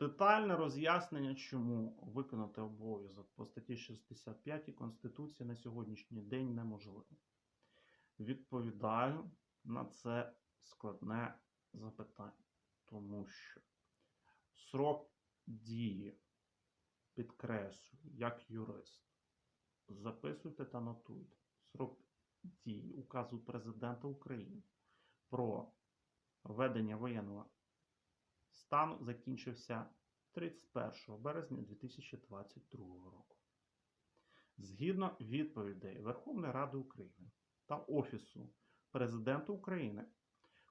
Детальне роз'яснення, чому виконати обов'язок по статті 65 Конституції на сьогоднішній день неможливо. Відповідаю на це складне запитання, тому що срок дії, підкреслюю, як юрист, записуйте та нотуйте. Срок дії указу Президента України про введення воєнного стану закінчився 31 березня 2022 року. Згідно відповідей Верховної Ради України та Офісу Президента України,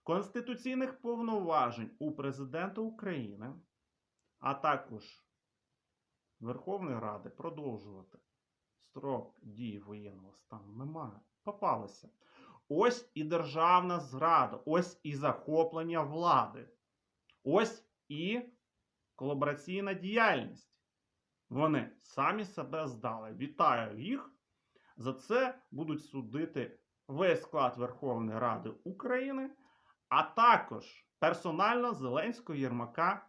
конституційних повноважень у Президента України, а також Верховної Ради продовжувати строк дії воєнного стану немає. Попалися. Ось і державна зрада, ось і захоплення влади. Ось і колабораційна діяльність. Вони самі себе здали. Вітаю їх. За це будуть судити весь склад Верховної Ради України, а також персонально Зеленського Єрмака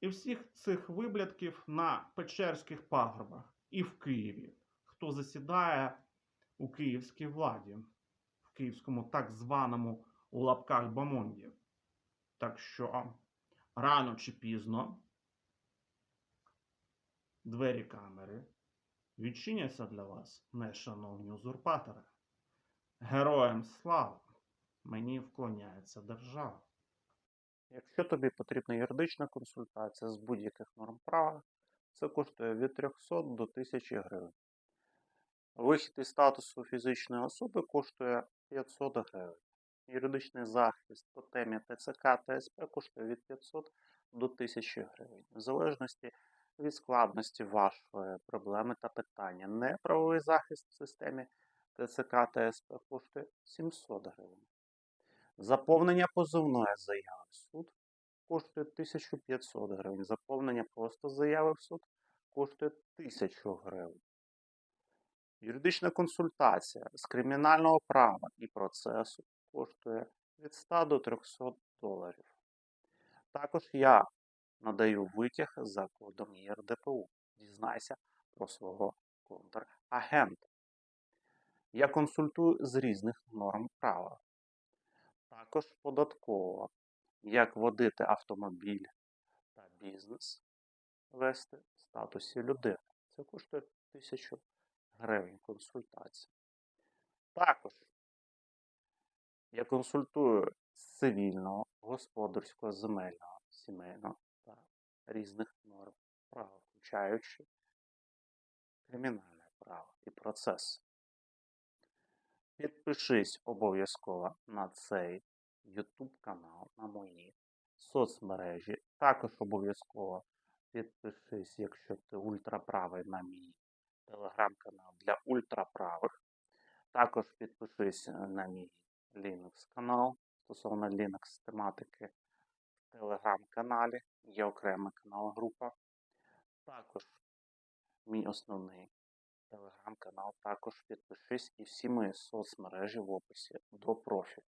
і всіх цих виблядків на Печерських пагорбах і в Києві, хто засідає у київській владі, в київському так званому у лапках Бамонді. Так що рано чи пізно двері камери відчиняться для вас, нешановні узурпатори. Героям слава! Мені вклоняється держава. Якщо тобі потрібна юридична консультація з будь-яких норм права, це коштує від 300 до 1000 гривень. Вихід із статусу фізичної особи коштує 500 гривень. Юридичний захист по темі ТЦК та СП коштує від 500 до 1000 гривень, в залежності від складності вашої проблеми та питання. Неправовий захист в системі ТЦК та СП коштує 700 гривень. Заповнення позовної заяви в суд коштує 1500 гривень. Заповнення просто заяви в суд коштує 1000 гривень. Юридична консультація з кримінального права і процесу коштує від 100 до 300 доларів. Також я надаю витяг за кодом ЄРДПУ. Дізнайся про свого контрагента. Я консультую з різних норм права. Також податково, як водити автомобіль та бізнес вести в статусі людини. Це коштує 1000 гривень консультація. Також я консультую цивільного, господарського, земельного, сімейного та різних норм права, включаючи кримінальне право і процес. Підпишись обов'язково на цей YouTube канал, на мої соцмережі. Також обов'язково підпишись, якщо ти ультраправий на мій телеграм-канал для ультраправих. Також підпишись на мій Linux канал стосовно Linux тематики в телеграм-каналі. Є окрема канал група. Також мій основний телеграм-канал. Також підпишись і всі мої соцмережі в описі до профілю.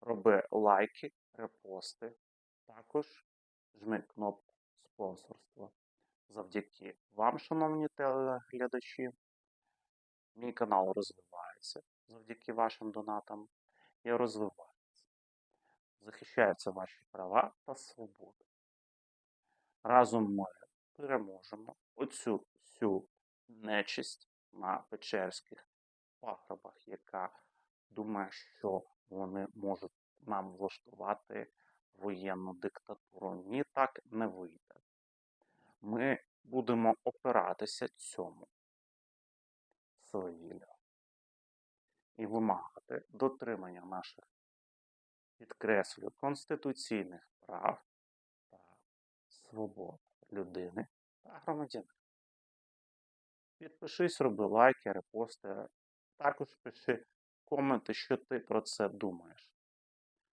Роби лайки, репости. Також жми кнопку спонсорства. Завдяки вам, шановні телеглядачі, мій канал розвивається завдяки вашим донатам і розвивається. Захищаються ваші права та свободи. Разом ми переможемо оцю всю нечисть на Печерських пагорбах, яка думає, що вони можуть нам влаштувати воєнну диктатуру. Ні, так не вийде. Ми будемо опиратися цьому свавіллю і вимагати дотримання наших, підкреслюю, конституційних прав та свобод людини та громадянина. Підпишись, роби лайки, репости. Також пиши коменти, що ти про це думаєш.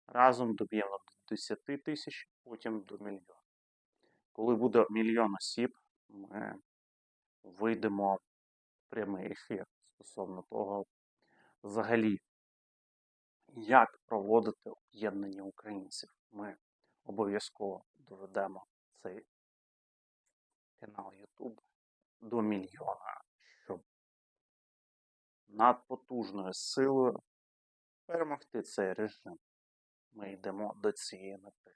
Разом доб'ємо до 10 тисяч, потім до мільйона. Коли буде мільйон осіб, ми вийдемо прямий ефір стосовно того, взагалі, як проводити об'єднання українців. Ми обов'язково доведемо цей канал YouTube до мільйона, щоб надпотужною силою перемогти цей режим. Ми йдемо до цієї мети,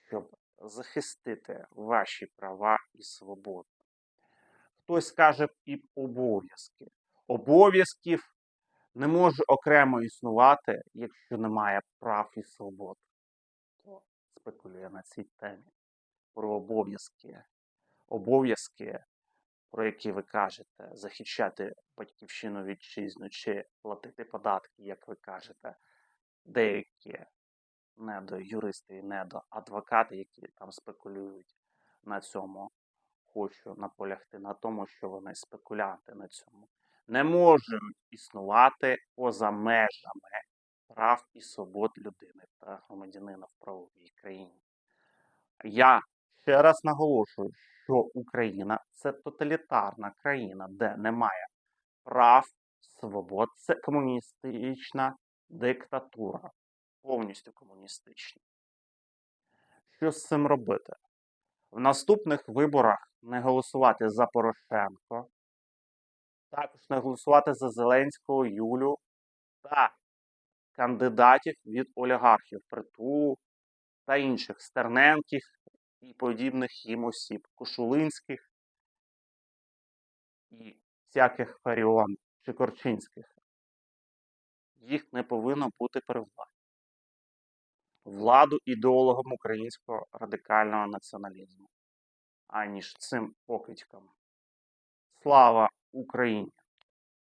щоб захистити ваші права і свободи. Хтось каже і обов'язки. Обов'язків не може окремо існувати, якщо немає прав і свобод. Хто спекулює на цій темі про обов'язки. Обов'язки, про які ви кажете, захищати батьківщину вітчизну чи платити податки, як ви кажете, деякі недоюристи і недоадвокати, які там спекулюють на цьому, хочу наполягти на тому, що вони спекулянти на цьому, не можуть існувати поза межами прав і свобод людини та громадянина в правовій країні. Я ще раз наголошую, що Україна це тоталітарна країна, де немає прав, свобод, це комуністична диктатура, повністю комуністична. Що з цим робити? В наступних виборах не голосувати за Порошенко, також не голосувати за Зеленського Юлю та кандидатів від олігархів притулу та інших Стерненків і подібних їм осіб, Кошулинських і всяких Фаріон чи Корчинських. Їх не повинно бути при владі. Владу ідеологам українського радикального націоналізму, аніж цим покидькам. Слава Україні!